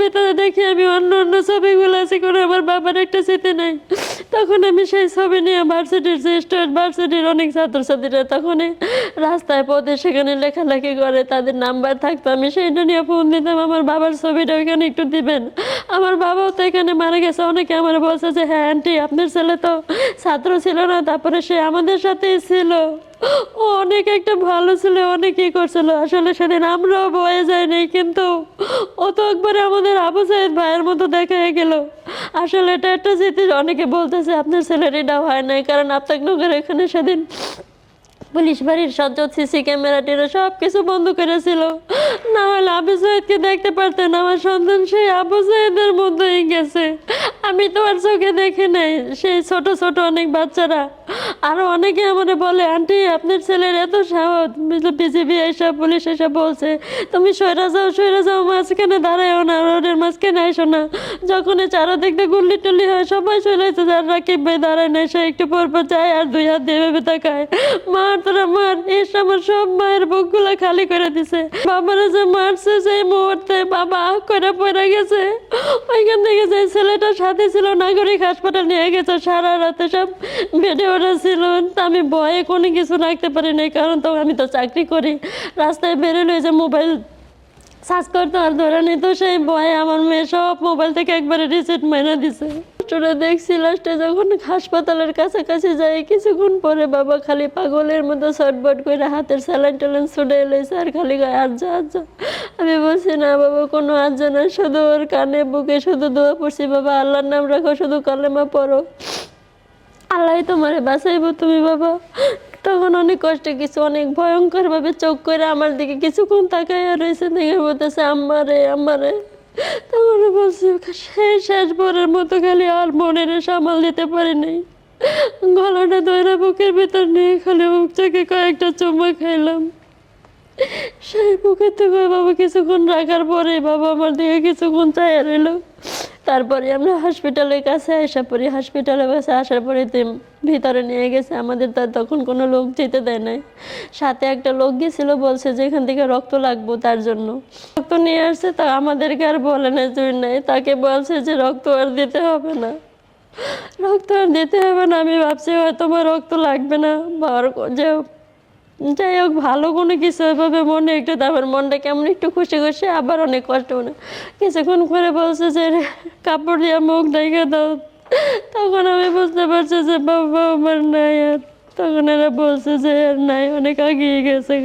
ভিতরে দেখি আমি অন্য অন্য ছবিগুলো আছে করে আমার বাবার একটা স্মৃতি নাই। তখন আমি সেই ছবি নিয়ে ভার্সিটির যে স্টুডেন্ট ভার্সিটির অনেক ছাত্রছাত্রীরা তখনই রাস্তায় পথে সেখানে লেখালেখি করে, তাদের নাম্বার থাকতো। আমি সেইটা নিয়ে ফোন দিতাম, আমার বাবার ছবিটা ওইখানে একটু দিবেন। আমার বাবাও তো এখানে মারা গেছে। অনেকে আমার বলছে যে হ্যাঁ আন্টি, আপনার ছেলে তো ছাত্র ছিল না, তারপরে সে আমাদের সাথেই ছিল। অনেক একটা ভালো ছিল, অনেক ই করছিল। আসলে সেদিন আমরাও বয়ে যায়নি কিন্তু ও তো একবারে আমাদের আবু সাইদ ভাইয়ের মতো দেখা গেল। আসলে এটা একটা জিনিস অনেকে বলতেছে আপনার স্যালারিটা হয় নাই, কারণ আপনার নগর এখানে সেদিন পুলিশ বাড়ির সজ্জত সিসি ক্যামেরা, টেরা সব কিছু বন্ধ করেছিল। না হলে আবু সাইদকে দেখতে পারতেন, আমার সন্তান সেই আবু সাইদের মধ্যেই গেছে। আমি তো আর চোখে দেখে নাই, সেই ছোট ছোট অনেক বাচ্চারা। আরও অনেকে আমাদের বলে, আন্টি, আপনার ছেলের এত সাহস, বিজিবি এসব পুলিশ এসব বলছে, তুমি সৈরা যাও সৈরা যাও, মাঝখানে দাঁড়ায়ও না, রোডের মাঝখানে আইসো না। যখন চারোদিক দিয়ে গুল্লি টুল্লি হয়, সবাই চলেছে যার রাকিব ভাই দাঁড়ায় না সে একটু পর পর যায় আর দুই হাত দিয়ে ভেবে তাকায়। মার আমার সব মায়ের বুকগুলো খালি করে দিছে। বাবারা যে মারছে সেই মুহূর্তে বাবা করে পড়ে গেছে। ওইখান থেকে যে সাথে ছিল, নাগরিক হাসপাতাল নিয়ে গেছে, সারা রাতে সব বেডে ওঠা ছিল। আমি ভয়ে কোনো কিছু রাখতে পারি নাই, কারণ তো আমি তো চাকরি করি। রাস্তায় বেরোলে যে মোবাইল সার্চ করতে আর ধরে নিত, সেই ভয়ে আমার মেয়ে সব মোবাইল থেকে একবারে রিসেট মেনে দিছে। ছোটরা দেখছি লাস্টে যখন হাসপাতালের কাছাকাছি যাই কিছুক্ষণ পরে বাবা খালি পাগলের মতো শর্টবট করে হাতের স্যালাইন ট্যালাইন ছুটে এলেছে আর খালি গায়ে যা আর আমি বলছি, না বাবা, কোনো আর না, শুধু ওর কানে, বুকে, শুধু দোয়া পড়ছি। বাবা, আল্লাহর নাম রাখো, শুধু কালেমা পড়ো। আল্লাহ তোমারে বাঁচাইবো তুমি, বাবা। তখন অনেক কষ্টে, কিছু অনেক ভয়ঙ্কর ভাবে চোখ করে আমার দিকে কিছুক্ষণ তাকাইয়া রয়েছে দেখে বলতেছে আমারে আমারে তখন বলছি শেষ ভোরের মতো খালি আর মনের সামাল দিতে পারি নাই। গলাটা দয়রা বুকের ভেতর নিয়ে খালি থেকে কয়েকটা চুম্বা খাইলাম। সেই বুকের থেকে বাবা কিছুক্ষণ রাখার পরে বাবা আমার দিকে কিছুক্ষণ চাইয়া রইল। তারপরে আমরা হসপিটালের কাছে আসা পড়ি। হসপিটালের কাছে আসার পরে ভিতরে নিয়ে গেছে। আমাদের তার তখন কোনো লোক যেতে দেয় নাই। সাথে একটা লোক গেছিল, বলছে যে এখান থেকে রক্ত লাগবো তার জন্য। রক্ত নিয়ে আসছে, তা আমাদেরকে আর বলে না জুই নাই। তাকে বলছে যে রক্ত আর দিতে হবে না। রক্ত আর দিতে হবে না। আমি ভাবছি হয়তো আমার রক্ত লাগবে না। বা যে যাই হোক, ভালো কোনো কিছু এভাবে মনে একটু তারপর মনটা কেমন একটু খুশি খুশি, আবার অনেক কষ্ট মনে। কিছুক্ষণ করে বলছে যে কাপড় দিয়ে মুখ দেখে দাও। তখন আমি বুঝতে পারছি যে, বাবা, আমার নাই আর। তখন এরা বলছে যে আর নাই, অনেক আগিয়ে গেছে।